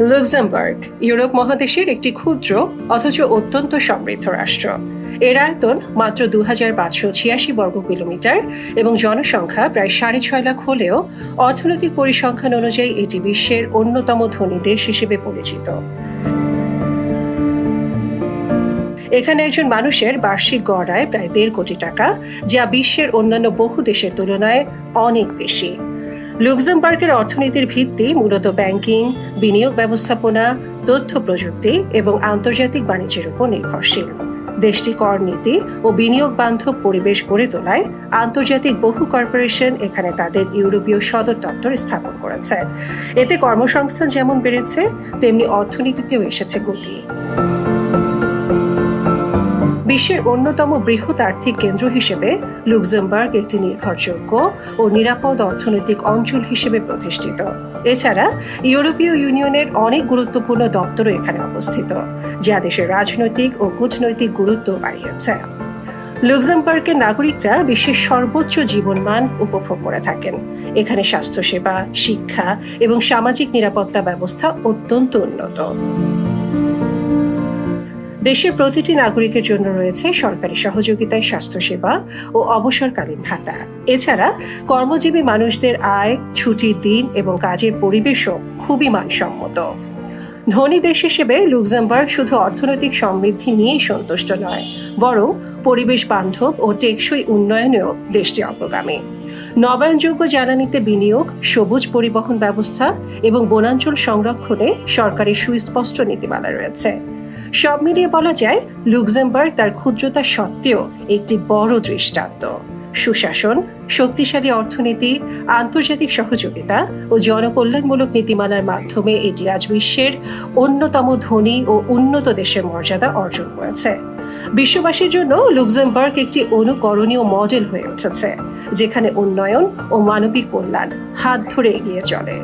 Luxembourg, Europe মহাদেশের একটি ক্ষুদ্র, অথচ অত্যন্ত সমৃদ্ধ রাষ্ট্র। এর আয়তন মাত্র দু হাজার পাঁচশো ছিয়াশি বর্গ কিলোমিটার এবং জনসংখ্যা প্রায় সাড়ে ছয় লাখ হলেও অর্থনৈতিক পরিসংখ্যান অনুযায়ী এটি বিশ্বের অন্যতম ধনী দেশ হিসেবে পরিচিত। এখানে একজন মানুষের বার্ষিক গড় আয় প্রায় দেড় কোটি টাকা, যা বিশ্বের অন্যান্য বহু দেশের তুলনায় অনেক বেশি। লুক্সেমবার্গের অর্থনীতির ভিত্তি মূলত ব্যাংকিং বিনিয়োগ ব্যবস্থাপনা, তথ্য প্রযুক্তি এবং আন্তর্জাতিক বাণিজ্যের উপর নির্ভরশীল। দেশটি কর নীতি ও বিনিয়োগ বান্ধব পরিবেশ গড়ে তোলায় আন্তর্জাতিক বহু কর্পোরেশন এখানে তাদের ইউরোপীয় সদর দপ্তর স্থাপন করেছে। এতে কর্মসংস্থান যেমন বেড়েছে, তেমনি অর্থনীতিতেও এসেছে গতি। বিশ্বের অন্যতম বৃহৎ আর্থিক কেন্দ্র হিসেবে লুক্সেমবার্গ একটি নির্ভরযোগ্য ও নিরাপদ অর্থনৈতিক অঞ্চল হিসেবে প্রতিষ্ঠিত। এছাড়া ইউরোপীয় ইউনিয়নের অনেক গুরুত্বপূর্ণ দপ্তরও এখানে অবস্থিত, যা দেশের রাজনৈতিক ও কূটনৈতিক গুরুত্ব বাড়িয়েছে। লুক্সেমবার্গের নাগরিকরা বিশ্বের সর্বোচ্চ জীবনমান উপভোগ করে থাকেন। এখানে স্বাস্থ্যসেবা, শিক্ষা এবং সামাজিক নিরাপত্তা ব্যবস্থা অত্যন্ত উন্নত। দেশের প্রতিটি নাগরিকের জন্য রয়েছে সরকারি সহযোগিতায় স্বাস্থ্যসেবা ও অবসরকালীন ভাতা। এছাড়া কর্মজীবী মানুষদের আয়, ছুটির দিন এবং কাজের পরিবেশও খুবই মানসম্মত। ধনী দেশ হিসেবে লুক্সেমবার্গ শুধু অর্থনৈতিক সমৃদ্ধি নিয়েই সন্তুষ্ট নয়, বরং পরিবেশ বান্ধব ও টেকসই উন্নয়নেও দেশটি অগ্রগামী। নবায়নযোগ্য জ্বালানিতে বিনিয়োগ, সবুজ পরিবহন ব্যবস্থা এবং বনাঞ্চল সংরক্ষণে সরকারের সুস্পষ্ট নীতিমালা রয়েছে। সব মিলিয়ে বলা যায়, লুক্সেমবার্গ তার ক্ষুদ্রতা সত্ত্বেও একটি বড় দৃষ্টান্ত। সুশাসন, শক্তিশালী অর্থনীতি, আন্তর্জাতিক সহযোগিতা ও জনকল্যাণমূলক নীতিমালার মাধ্যমে এটি আজ বিশ্বের অন্যতম ধনী ও উন্নত দেশের মর্যাদা অর্জন করেছে। বিশ্ববাসীর জন্য লুক্সেমবার্গ একটি অনুকরণীয় মডেল হয়ে উঠেছে, যেখানে উন্নয়ন ও মানবিক কল্যাণ হাত ধরে এগিয়ে চলে।